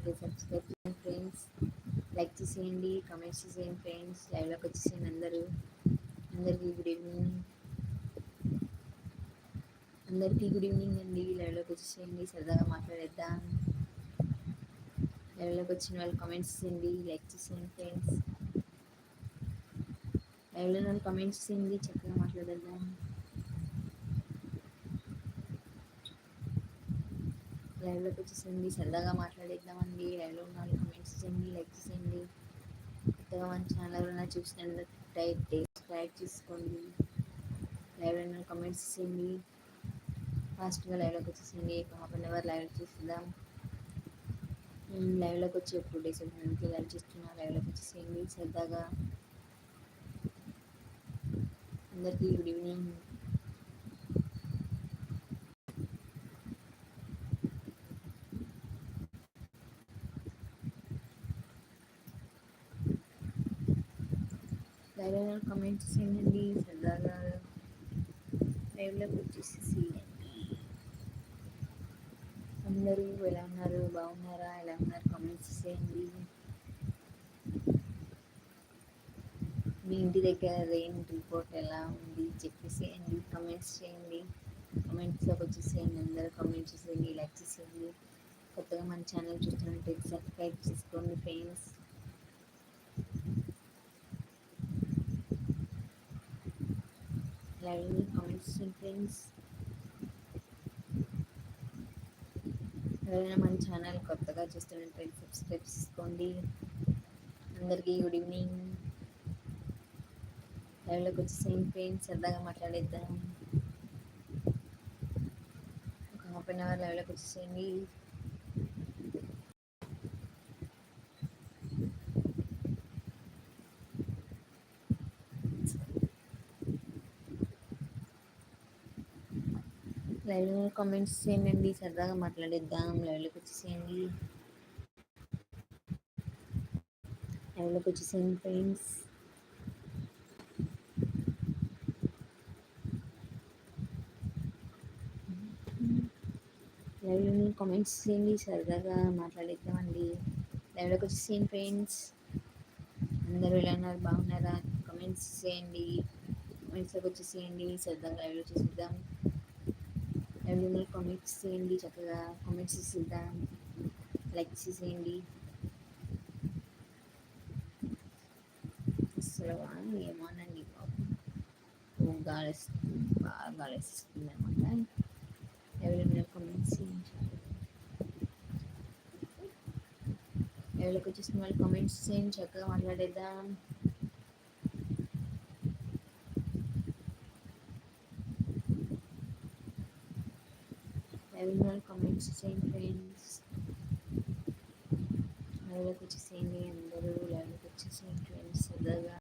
అయితే సబ్స్క్రైబ్ చేయండి friends like చేసేయండి కమెంట్స్ చేసేయండి ఫ్రెండ్స్ లైవ్లోకి వచ్చేసేయండి అందరూ అందరికీ గుడ్ ఈవినింగ్ అందరికీ గుడ్ ఈవినింగ్ అండి లైవ్లోకి వచ్చేసేయండి సరదాగా మాట్లాడేద్దాం లైవ్లోకి వచ్చిన వాళ్ళు కామెంట్స్ చేయండి లైక్ చేసేయండి ఫ్రెండ్స్ లైవ్లో నన్ను కామెంట్స్ చేయండి చక్కగా మాట్లాడేద్దాం లైవ్లోకి వచ్చేసేయండి సరదాగా మాట్లాడేద్దామండి. లైవ్లో ఉన్న వాళ్ళు కమెంట్స్ చేయండి లైక్ చేసేయండి కొత్తగా మన ఛానల్ ఉన్న చూసినట్టయితే సబ్స్క్రైబ్ చేసుకోండి. లైవ్లో ఉన్న కమెంట్స్ చేయండి ఫాస్ట్గా లైవ్లోకి వచ్చేసేయండి. హాఫ్ అన్ అవర్ లైవ్ చూద్దాం లైవ్లోకి వచ్చి టూ డేస్ అవుతుంది లైవ్ చేస్తున్నా లైవ్లోకి వచ్చేసేయండి. సరదాగా. అందరికీ గుడ్ ఈవినింగ్. లైవ్లో కమెంట్స్ చేయండి సరదాగా లైవ్లో వచ్చేసి అందరూ ఎలా ఉన్నారు బాగున్నారా ఎలా ఉన్నారు కమెంట్స్ చేయండి మీ ఇంటి దగ్గర రెయిన్ రిపోర్ట్ ఎలా ఉంది చెప్పేసేయండి కమెంట్స్ చేయండి కమెంట్స్లోకి వచ్చేసేయండి అందరూ కమెంట్స్ చేసేయండి లైక్ చేసేయండి కొత్తగా మన ఛానల్ చూస్తున్నట్టు సబ్స్క్రైబ్ చేసుకోండి ఫ్రెండ్స్ లైవ్ కామెంట్స్ ఫ్రెండ్స్ ఎవరైనా మన ఛానల్ కొత్తగా చూస్తున్నట్లయితే సబ్స్క్రైబ్ చేసుకోండి. అందరికీ గుడ్ ఈవినింగ్ లైవ్లోకి వచ్చి సేమ్ ఫ్రెండ్స్ సరదాగా మాట్లాడేద్దాం. ఒక హాఫ్ అన్ అవర్ లైవ్లోకి వచ్చేసేయండి. లైవ్లో కామెంట్స్ చేయండి సరదాగా మాట్లాడేద్దాం. లైవ్లోకి వచ్చేసేయండి. లైవ్లోకి వచ్చేసేయండి ఫ్రెండ్స్. లైవ్లో కామెంట్స్ చేయండి సరదాగా మాట్లాడేద్దామండి. లైవ్లోకి వచ్చేసేయండి ఫ్రెండ్స్. అందరూ ఎలా ఉన్నారు? బాగున్నారా? కామెంట్స్ చేయండి. కామెంట్స్లోకి వచ్చేసేయండి సరదాగా లైవ్లో చూసిద్దాం మిమ్మల్ని కామెంట్స్ చేయండి చక్కగా? కామెంట్స్ చేద్దాం. లైక్ చేసేయండి. అసలు ఏమోనండి బాబు. గాలి బాగా గాలి అనమాట ఎవరైనా కామెంట్స్ చేయించాలి. ఎవరికి వచ్చేసిన వాళ్ళు కామెంట్స్ చేయండి చక్కగా మాట్లాడేద్దాం. ఎవరి కామెంట్స్ చేయండి ఫ్రెండ్స్